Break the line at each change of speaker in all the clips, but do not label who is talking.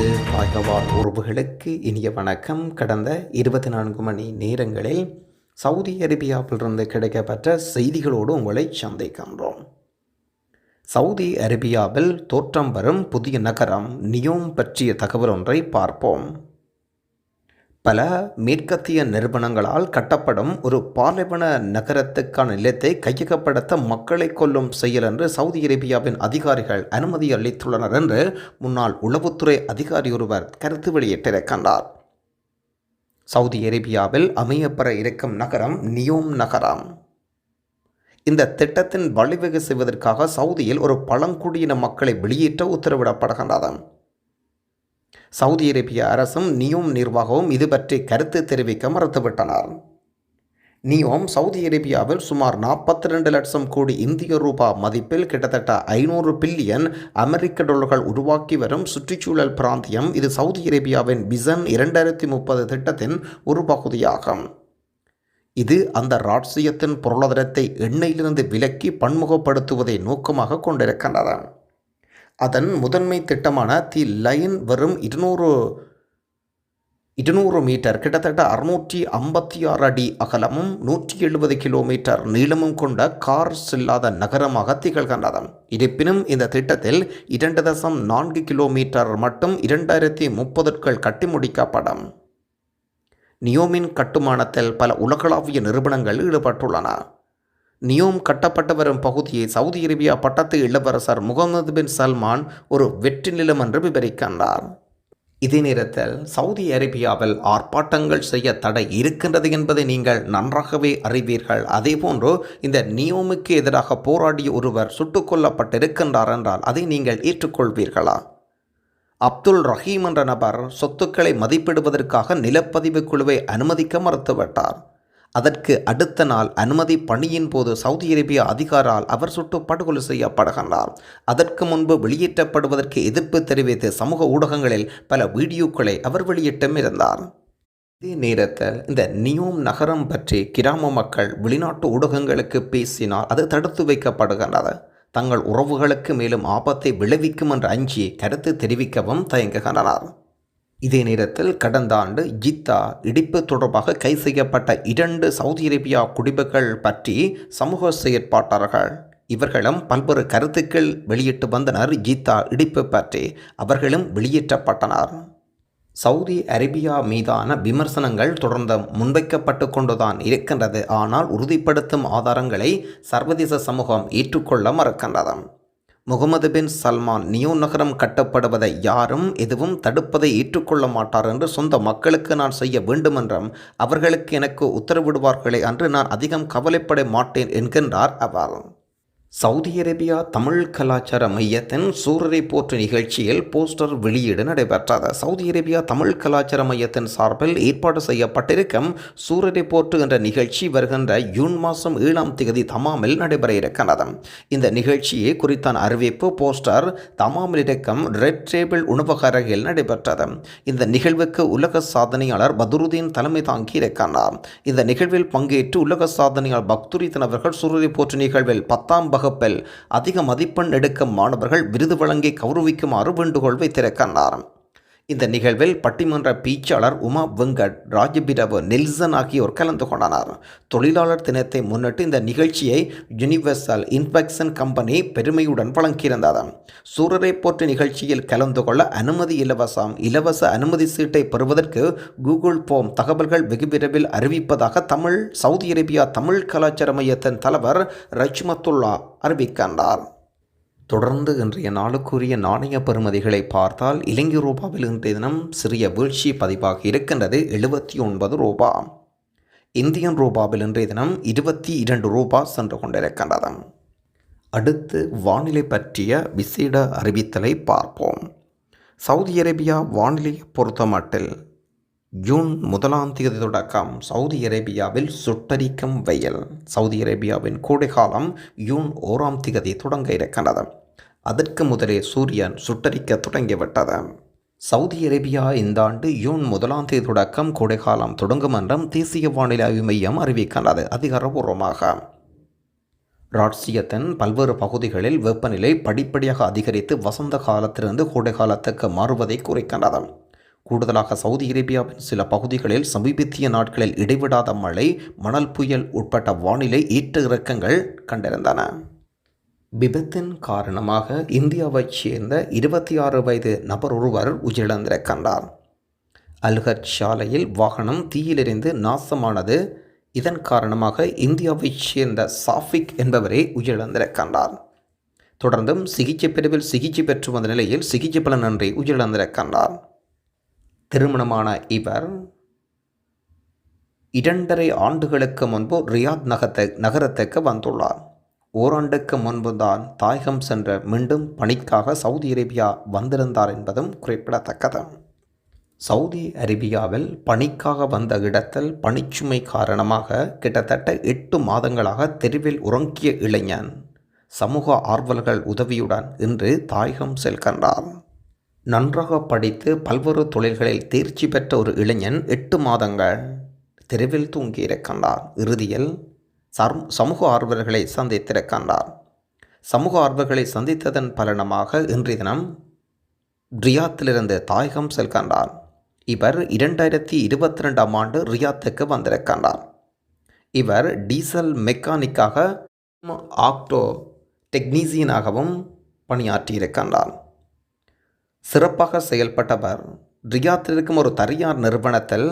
அன்பு தாய்கவால் உறவுகளுக்கு இனிய வணக்கம். கடந்த இருபத்தி நான்கு மணி நேரங்களில் சவுதி அரேபியாவிலிருந்து கிடைக்கப்பட்ட செய்திகளோடு உங்களை சந்திக்கின்றோம். சவுதி அரேபியாவில் தோற்றம் வரும் புதிய நகரம் நியோம் பற்றிய தகவல் ஒன்றை பார்ப்போம். பல மேற்கத்திய நிறுவனங்களால் கட்டப்படும் ஒரு பார்லிமன நகரத்துக்கான நிலத்தை கையகப்படுத்த மக்களை கொல்லும் செயல் என்று சவுதி அரேபியாவின் அதிகாரிகள் அனுமதி அளித்துள்ளனர் என்று முன்னாள் உளவுத்துறை அதிகாரி ஒருவர் கருத்து வெளியிட்டிருக்கின்றார். சவுதி அரேபியாவில் அமையப்பெற இருக்கும் நகரம் நியோம் நகரம். இந்த திட்டத்தின் வழிவகை செய்வதற்காக சவுதியில் ஒரு பழங்குடியின மக்களை வெளியேற்ற உத்தரவிடப்படுகின்றது. சவுதி அரேபிய அரசும் நியோம் நிர்வாகமும் இது பற்றி கருத்து தெரிவிக்க மறுத்துவிட்டனர். நியோம் சவுதி அரேபியாவில் சுமார் நாற்பத்தி ரெண்டு லட்சம் கோடி இந்திய ரூபா மதிப்பில் கிட்டத்தட்ட ஐநூறு பில்லியன் அமெரிக்க டாலர்கள் உருவாக்கி வரும் சுற்றுச்சூழல் பிராந்தியம் இது சவுதி அரேபியாவின் விசன் இரண்டாயிரத்தி முப்பது திட்டத்தின் ஒரு பகுதியாகும். இது அந்த ராட்சியத்தின் பொருளாதாரத்தை எண்ணெயிலிருந்து விலக்கி பன்முகப்படுத்துவதை நோக்கமாக கொண்டிருக்கின்றன அதன் முதன்மை திட்டமான தி லைன் வெறும் இருநூறு இருநூறு மீட்டர் கிட்டத்தட்ட அறுநூற்றி ஐம்பத்தி ஆறு அடி அகலமும் நூற்றி எழுபது கிலோமீட்டர் நீளமும் கொண்ட கார் இல்லாத நகரமாக திகழ்கின்றது இருப்பினும் இந்த திட்டத்தில் இரண்டு தசம் நான்கு கிலோமீட்டர் மட்டும் இரண்டாயிரத்தி முப்பதுக்குள் கட்டி முடிக்கப்படும். நியோமின் கட்டுமானத்தில் பல உலகளாவிய நிறுவனங்கள் ஈடுபட்டுள்ளன. நியோம் கட்டப்பட்டு வரும் பகுதியை சவுதி அரேபியா பட்டத்து இளவரசர் முகமது பின் சல்மான் ஒரு வெற்றி நிலம் என்று விவரிக்கின்றார். இதே நேரத்தில் சவுதி அரேபியாவில் ஆர்ப்பாட்டங்கள் செய்ய தடை இருக்கின்றது என்பதை நீங்கள் நன்றாகவே அறிவீர்கள். அதேபோன்று இந்த நியோமுக்கு எதிராக போராடிய ஒருவர் சுட்டுக் கொல்லப்பட்டிருக்கின்றார் என்றால் அதை நீங்கள் ஏற்றுக்கொள்வீர்களா? அப்துல் ரஹீம் என்ற நபர் சொத்துக்களை மதிப்பிடுவதற்காக நிலப்பதிவு குழுவை அனுமதிக்க மறுத்துவிட்டார். அதற்கு அடுத்த நாள் அனுமதி பணியின் போது சவுதி அரேபியா அதிகாரால் அவர் சுட்டு படுகொலை செய்யப்படுகின்றார். அதற்கு முன்பு வெளியேற்றப்படுவதற்கு எதிர்ப்பு தெரிவித்து சமூக ஊடகங்களில் பல வீடியோக்களை அவர் வெளியிட்டும் இருந்தார். இதே நேரத்தில் இந்த நியோம் நகரம் பற்றி கிராம மக்கள் வெளிநாட்டு ஊடகங்களுக்கு பேசினால் அது தடுத்து வைக்கப்படுகின்றது. தங்கள் உறவுகளுக்கு மேலும் ஆபத்தை விளைவிக்கும் என்று அஞ்சி கருத்து தெரிவிக்கவும் தயங்குகின்றனர். இதே நேரத்தில் கடந்த ஆண்டு ஜித்தா இடிப்பு தொடர்பாக கை செய்யப்பட்ட இரண்டு சவுதி அரேபியா குடிமக்கள் பற்றி சமூக செயற்பாட்டாளர்கள் இவர்களும் பல்வேறு கருத்துக்கள் வெளியிட்டு வந்தனர். ஜீத்தா இடிப்பு பற்றி அவர்களும் வெளியேற்றப்பட்டனர். சவுதி அரேபியா மீதான விமர்சனங்கள் தொடர்ந்து முன்வைக்கப்பட்டு கொண்டுதான் இருக்கின்றது. ஆனால் உறுதிப்படுத்தும் ஆதாரங்களை சர்வதேச சமூகம் ஏற்றுக்கொள்ள மறுக்கின்றது. முகமது பின் சல்மான் நியூ நகரம் கட்டப்படுவதை யாரும் எதுவும் தடுப்பதை ஏற்றுக்கொள்ள மாட்டார் என்று சொந்த மக்களுக்கு நான் செய்ய வேண்டுமென்றும் அவர்களுக்கு எனக்கு உத்தரவிடுவார்களே அன்று நான் அதிகம் கவலைப்பட மாட்டேன் என்கின்றார் அவர். சவுதி அரேபியா தமிழ் கலாச்சார மையத்தின் சூரரை போற்று நிகழ்ச்சியில் போஸ்டர் வெளியீடு நடைபெற்றது. சவுதி அரேபியா தமிழ் கலாச்சார மையத்தின் சார்பில் ஏற்பாடு செய்யப்பட்டிருக்கும் சூரரை போற்று என்ற நிகழ்ச்சி வருகின்ற ஜூன் மாதம் ஏழாம் தேதி தமாமில் நடைபெற இருக்கிறது இந்த நிகழ்ச்சியை குறித்தான அறிவிப்பு போஸ்டர் தமாமில் இருக்கும் ரெட் டேபிள் உணவக நடைபெற்றது. இந்த நிகழ்வுக்கு உலக சாதனையாளர் பதுருதீன் தலைமை தாங்கி இருக்கிறார் இந்த நிகழ்வில் பங்கேற்று உலக சாதனையாளர் பக்துரிதன் அவர்கள் சூரரை போற்று நிகழ்வில் பத்தாம் வகுப்பில் அதிக மதிப்பெண் எடுக்கும் மாணவர்கள் விருது வழங்கி கௌரவிக்குமாறு வேண்டுகோள் வைத்திருக்கின்றார். இந்த நிகழ்வில் பட்டிமன்ற பேச்சாளர் உமா வெங்கட் ராஜபிரவு நெல்சன் ஆகியோர் கலந்து கொண்டனர். தொழிலாளர் தினத்தை முன்னிட்டு இந்த நிகழ்ச்சியை யுனிவர்சல் இன்ஸ்பெக்ஷன் கம்பெனி பெருமையுடன் வழங்கியிருந்தது. சூரரை போற்று நிகழ்ச்சியில் கலந்து கொள்ள அனுமதி இலவசம் இலவச அனுமதி சீட்டை பெறுவதற்கு கூகுள் போம் தகவல்கள் வெகு விரைவில் அறிவிப்பதாக தமிழ் சவுதி அரேபியா தமிழ் கலாச்சார மையத்தின் தலைவர் ரஜ்மத்துல்லா அறிவிக்கின்றார். தொடர்ந்து இன்றைய நாளுக்குரிய நாணய பெறுமதிகளை பார்த்தால் இலங்கை ரூபாவில் இன்றைய தினம் சிறிய வீழ்ச்சி பதிவாக இருக்கின்றது. எழுபத்தி ஒன்பது ரூபா. இந்தியன் ரூபாவில் இன்றைய தினம் இருபத்தி இரண்டு ரூபா சென்று கொண்டிருக்கின்றது. அடுத்து வானிலை பற்றிய விசேட அறிவித்தலை பார்ப்போம். சவுதி அரேபியா வானிலையை பொறுத்தமட்டில் ஜூன் முதலாம் தேதி தொடக்கம் சவுதி அரேபியாவில் சுட்டரிக்கும் வெயில். சவுதி அரேபியாவின் கோடைகாலம் ஜூன் ஓராம் தேதி தொடங்க இருக்கின்றது. அதற்கு முதலே சூரியன் சுட்டரிக்க தொடங்கிவிட்டது சவுதி அரேபியா இந்த ஆண்டு ஜூன் முதலாம் தேதி தொடக்கம் கோடைக்காலம் தொடங்கும் என்றும் தேசிய வானிலை ஆய்வு மையம் அறிவிக்கின்றது அதிகாரபூர்வமாக. ராட்சியத்தின் பல்வேறு பகுதிகளில் வெப்பநிலை படிப்படியாக அதிகரித்து வசந்த காலத்திலிருந்து கோடை காலத்துக்கு மாறுவதை குறிக்கின்றது. கூடுதலாக சவுதி அரேபியாவின் சில பகுதிகளில் சமீபத்திய நாட்களில் இடைவிடாத மழை மணல் புயல் உட்பட்ட வானிலை ஏற்ற இறக்கங்கள் கண்டிருந்தன விபத்தின் காரணமாக இந்தியாவைச் சேர்ந்த இருபத்தி ஆறு வயது நபர் ஒருவர் உயிரிழந்திருக்கின்றார் அல்கட் சாலையில் வாகனம் தீயிலிருந்து நாசமானது. இதன் காரணமாக இந்தியாவைச் சேர்ந்த சாஃபிக் என்பவரே உயிரிழந்திருக்கின்றார் தொடர்ந்தும் சிகிச்சை பிரிவில் சிகிச்சை பெற்று வந்த நிலையில் சிகிச்சை பலனின்றி உயிரிழந்திருக்கின்றார் திருமணமான இவர் இரண்டரை ஆண்டுகளுக்கு முன்பு ரியாத் நகத்தை நகரத்துக்கு வந்துள்ளார். ஓராண்டுக்கு முன்புதான் தாயகம் சென்ற மீண்டும் பணிக்காக சவுதி அரேபியா வந்திருந்தார் என்பதும் குறிப்பிடத்தக்கது. சவுதி அரேபியாவில் பணிக்காக வந்த இடத்தில் பணிச்சுமை காரணமாக கிட்டத்தட்ட எட்டு மாதங்களாக தெருவில் உறங்கிய இளைஞன் சமூக ஆர்வலர்கள் உதவியுடன் இன்று தாயகம் செல்கின்றார். நன்றாக படித்து பல்வேறு தொழில்களில் தேர்ச்சி பெற்ற ஒரு இளைஞன் எட்டு மாதங்கள் தெருவில் தூங்கியிருக்கின்றார். இறுதியில் சம் சமூக ஆர்வலர்களை சந்தித்திருக்கின்றார் சமூக ஆர்வர்களை சந்தித்ததன் பலனமாக இன்றைய தினம் ரியாத்திலிருந்து தாயகம் செல்கின்றார் இவர் இரண்டாயிரத்தி இருபத்தி ரெண்டாம் ஆண்டு ரியாத்துக்கு வந்திருக்கின்றார் இவர் டீசல் மெக்கானிக்காக ஆக்டோ டெக்னீசியனாகவும் பணியாற்றியிருக்கின்றார் சிறப்பாக செயல்பட்டவர். ரியாத்தில் இருக்கும் ஒரு தனியார் நிறுவனத்தில்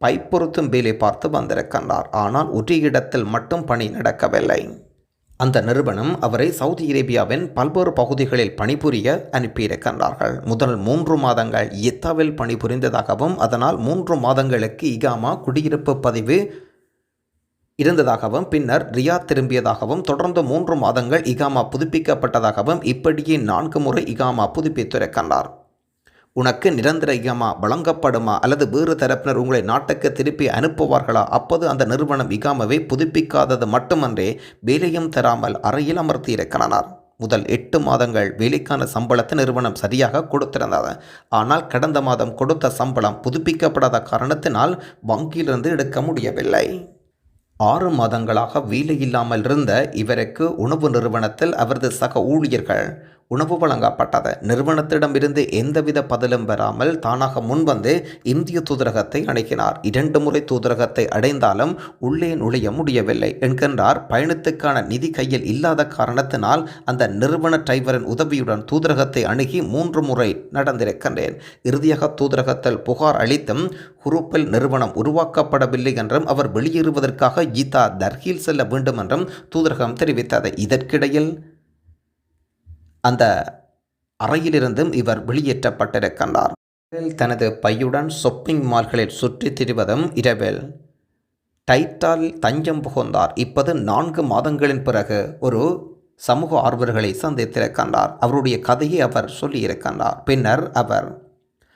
பைப் பொருத்தும் வேலை பார்த்து வந்திருக்கின்றார் ஆனால் ஒரே இடத்தில் மட்டும் பணி நடக்கவில்லை. அந்த நிறுவனம் அவரை சவுதி அரேபியாவின் பல்வேறு பகுதிகளில் பணிபுரிய அனுப்பியிருக்கின்றார்கள் முதல் மூன்று மாதங்கள் இத்தாவில் பணிபுரிந்ததாகவும் அதனால் மூன்று மாதங்களுக்கு இகாமா குடியிருப்பு பதிவு இருந்ததாகவும் பின்னர் ரியாத் திரும்பியதாகவும் தொடர்ந்து மூன்று மாதங்கள் இகாமா புதுப்பிக்கப்பட்டதாகவும் இப்படியே நான்கு முறை இகாமா புதுப்பித்திருக்கின்றார் உனக்கு நிரந்தர வழங்கப்படுமா? அல்லது வேறு தரப்பினர் உங்களை நாட்டுக்கு திருப்பி அனுப்புவார்களா? அப்போது அந்த நிறுவனம் இகாமாவை புதுப்பிக்காதது மட்டுமன்றே வேலையும் தராமல் அறையில் அமர்த்தியிருக்கிறார் முதல் எட்டு மாதங்கள் வேலைக்கான சம்பளத்தை நிறுவனம் சரியாக கொடுத்திருந்தது. ஆனால் கடந்த மாதம் கொடுத்த சம்பளம் புதுப்பிக்கப்படாத காரணத்தினால் வங்கியிலிருந்து எடுக்க முடியவில்லை. ஆறு மாதங்களாக வேலை இல்லாமல் இருந்த இவருக்கு உணவு நிறுவனத்தில் அவரது சக ஊழியர்கள் உணவு வழங்கப்பட்டது. நிறுவனத்திடமிருந்து எந்தவித பதிலும் பெறாமல் தானாக முன்வந்து இந்திய தூதரகத்தை அணுகினார். இரண்டு முறை தூதரகத்தை அடைந்தாலும் உள்ளே நுழைய முடியவில்லை என்கின்றார். பயணத்துக்கான நிதி கையில் இல்லாத காரணத்தினால் அந்த நிறுவன டிரைவரின் உதவியுடன் தூதரகத்தை அணுகி மூன்று முறை நடந்திருக்கின்றேன். இறுதியாக தூதரகத்தில் புகார் அளித்தும் குரூப்பில் நிறுவனம் உருவாக்கப்படவில்லை என்றும் அவர் வெளியேறுவதற்காக கீதா தர்கில் செல்ல வேண்டும் என்றும் தூதரகம் தெரிவித்தது. இதற்கிடையில் அந்த அறையிலிருந்தும் இவர் வெளியேற்றப்பட்டிருக்கின்றார் தனது பையுடன் ஷொப்பிங் மால்களில் சுற்றித் திரிவதும் இரவில் டைட்டால் தஞ்சம் புகுந்தார். இப்போது நான்கு மாதங்களின் பிறகு ஒரு சமூக ஆர்வலர்களை சந்தித்திருக்கின்றார் அவருடைய கதையை அவர் சொல்லியிருக்கின்றார் பின்னர் அவர்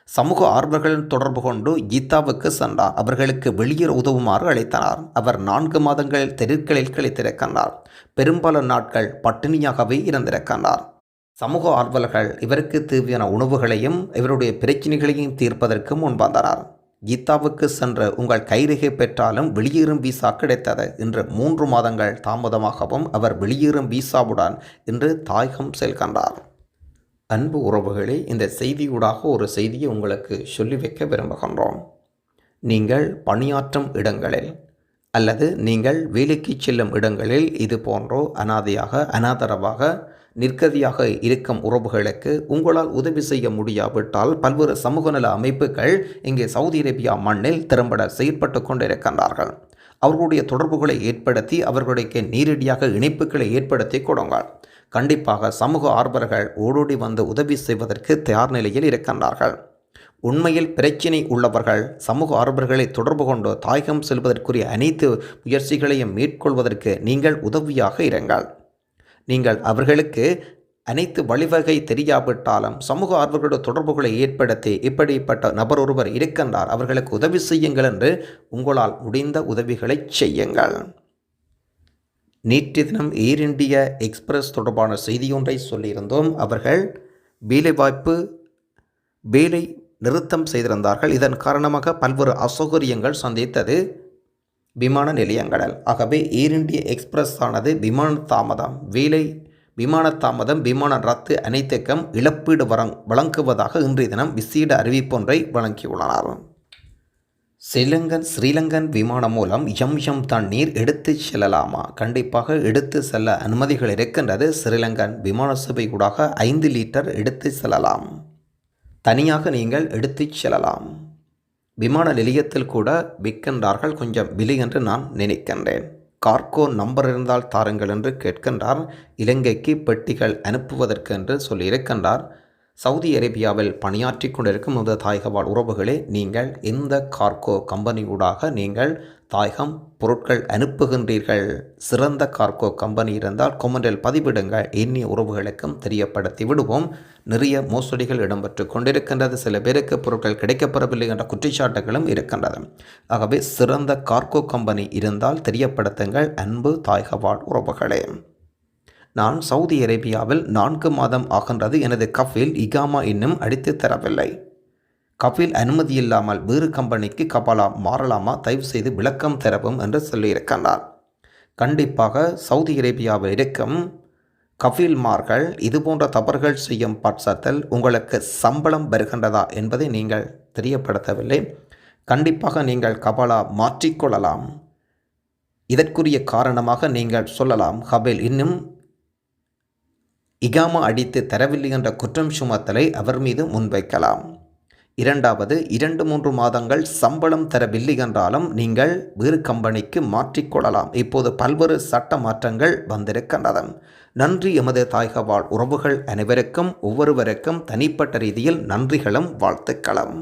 சமூக ஆர்வர்களின் தொடர்பு கொண்டு கீதாவுக்கு சென்றார். அவர்களுக்கு வெளியேற உதவுமாறு அழைத்தனர். அவர் நான்கு மாதங்கள் தெருக்களில் கழித்திருக்கின்றார் பெரும்பாலான நாட்கள் பட்டினியாகவே இருந்திருக்கின்றார் சமூக ஆர்வலர்கள் இவருக்கு தேவையான உணவுகளையும் இவருடைய பிரச்சனைகளையும் தீர்ப்பதற்கு முன்வந்தனர் கீதாவுக்கு சென்று உங்கள் கைரேகை பெற்றாலும் வெளியேறும் விசா கிடைத்தது இன்று மூன்று மாதங்கள் தாமதமாகவும் அவர் வெளியேறும் விசாவுடன் இன்று தாயகம் செல்கின்றார். அன்பு உறவுகளே இந்த செய்தியூடாக ஒரு செய்தியை உங்களுக்கு சொல்லி வைக்க விரும்புகின்றோம். நீங்கள் பணியாற்றும் இடங்களில் அல்லது நீங்கள் வேலைக்கு செல்லும் இடங்களில் இது போன்றோ அனாதையாக அனாதரவாக நிற்கதியாக இருக்கும் உறவுகளுக்கு உங்களால் உதவி செய்ய முடியாவிட்டால் பல்வேறு சமூக நல அமைப்புகள் இங்கே சவுதி அரேபியா மண்ணில் திறம்பட செயற்பட்டு கொண்டிருக்கின்றார்கள். அவர்களுடைய தொடர்புகளை ஏற்படுத்தி அவர்களுடைய நேரடியாக இணைப்புகளை ஏற்படுத்தி கொடுங்கள். கண்டிப்பாக சமூக ஆர்வலர்கள் ஓடோடி வந்து உதவி செய்வதற்கு தயார் நிலையில் இருக்கின்றார்கள். உண்மையில் பிரச்சினை உள்ளவர்கள் சமூக ஆர்வலர்களை தொடர்பு கொண்டு தாயகம் செல்வதற்குரிய அனைத்து முயற்சிகளையும் மேற்கொள்வதற்கு நீங்கள் உதவியாக இருங்கள். நீங்கள் அவர்களுக்கு அனைத்து வழிவகை தெரியாவிட்டாலும் சமூக ஆர்வலர்களோட தொடர்புகளை ஏற்படுத்தி இப்படிப்பட்ட நபர் ஒருவர் இருக்கின்றார் அவர்களுக்கு உதவி செய்யுங்கள் என்று உங்களால் முடிந்த உதவிகளை செய்யுங்கள். நேற்று தினம் ஏர் இந்தியா எக்ஸ்பிரஸ் தொடர்பான செய்தியொன்றை சொல்லியிருந்தோம். அவர்கள் வேலைவாய்ப்பு வேலை நிறுத்தம் செய்திருந்தார்கள். இதன் காரணமாக பல்வேறு அசௌகரியங்கள் சந்தித்தது. விமான நிலையங்களில் ஆகவே ஏர் இண்டியா எக்ஸ்பிரஸ் ஆனது விமான தாமதம் வேலை விமான தாமதம் விமான ரத்து அனைத்துக்கும் இழப்பீடு வரங் வழங்குவதாக இன்றைய தினம் விசேட அறிவிப்பொன்றை வழங்கியுள்ளனர் ஸ்ரீலங்கன் ஸ்ரீலங்கன் விமானம் மூலம் எம் எம் தண்ணீர் எடுத்து செல்லலாமா? கண்டிப்பாக எடுத்து செல்ல அனுமதிகள் இருக்கின்றது. ஸ்ரீலங்கன் விமான சபை கூட ஐந்து லிட்டர் எடுத்து செல்லலாம். தனியாக நீங்கள் எடுத்துச் செல்லலாம். விமான நிலையத்தில் கூட விற்கின்றார்கள். கொஞ்சம் விலை என்று நான் நினைக்கின்றேன். கார்கோ நம்பர் இருந்தால் தாருங்கள் என்று கேட்கின்றார். இலங்கைக்கு பெட்டிகள் அனுப்புவதற்கு என்று சொல்லியிருக்கின்றார். சவுதி அரேபியாவில் பணியாற்றி கொண்டிருக்கும் இந்த தாயகவாழ் உறவுகளே நீங்கள் எந்த கார்கோ கம்பெனியூடாக நீங்கள் தாயகம் பொருட்கள் அனுப்புகின்றீர்கள். சிறந்த கார்கோ கம்பெனி இருந்தால் கொமெண்டில் பதிவிடுங்கள். எண்ணிய உறவுகளுக்கும் தெரியப்படுத்தி விடுவோம். நிறைய மோசடிகள் இடம்பெற்று கொண்டிருக்கின்றது. சில பேருக்கு பொருட்கள் கிடைக்கப்பெறவில்லை என்ற குற்றச்சாட்டுகளும் இருக்கின்றது. ஆகவே சிறந்த கார்கோ கம்பெனி இருந்தால் தெரியப்படுத்துங்கள். அன்பு தாயகவாழ் உறவுகளே. நான் சவுதி அரேபியாவில் நான்கு மாதம் ஆகின்றது. எனது கஃபில் இகாமா இன்னும் அடித்து தரவில்லை. கஃபில் அனுமதி இல்லாமல் வேறு கம்பெனிக்கு கபாலா மாறலாமா? தயவு செய்து விளக்கம் தரவும் என்று சொல்லியிருக்கின்றார். கண்டிப்பாக சவுதி அரேபியாவில் இருக்கும் கபில்மார்கள் இதுபோன்ற தவறுகள் செய்யும் பட்சத்தில் உங்களுக்கு சம்பளம் வருகின்றதா என்பதை நீங்கள் தெரியப்படுத்தவில்லை. கண்டிப்பாக நீங்கள் கபாலா மாற்றிக்கொள்ளலாம். இதற்குரிய காரணமாக நீங்கள் சொல்லலாம் ஹபேல் இன்னும் இகாமா அடித்து தரவில்லை என்ற குற்றம் சுமத்தலை அவர் மீது முன்வைக்கலாம். இரண்டாவது இரண்டு மூன்று மாதங்கள் சம்பளம் தரவில்லை என்றாலும் நீங்கள் வேறு கம்பெனிக்கு மாற்றிக்கொள்ளலாம் இப்போது பல்வேறு சட்ட மாற்றங்கள் வந்திருக்கின்றன. நன்றி எமது தாயக வாழ் உறவுகள் அனைவருக்கும் ஒவ்வொருவருக்கும் தனிப்பட்ட ரீதியில் நன்றிகளும் வாழ்த்துக்களும்.